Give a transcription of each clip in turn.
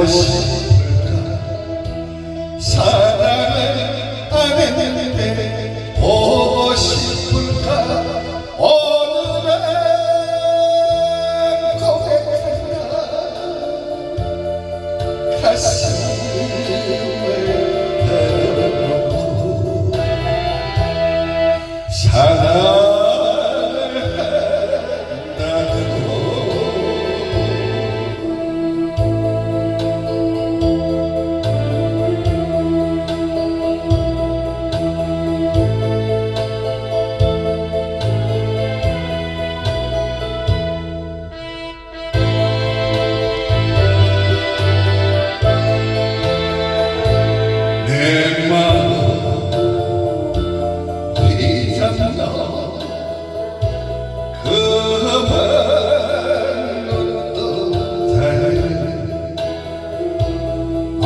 Deus. 사랑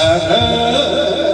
أنا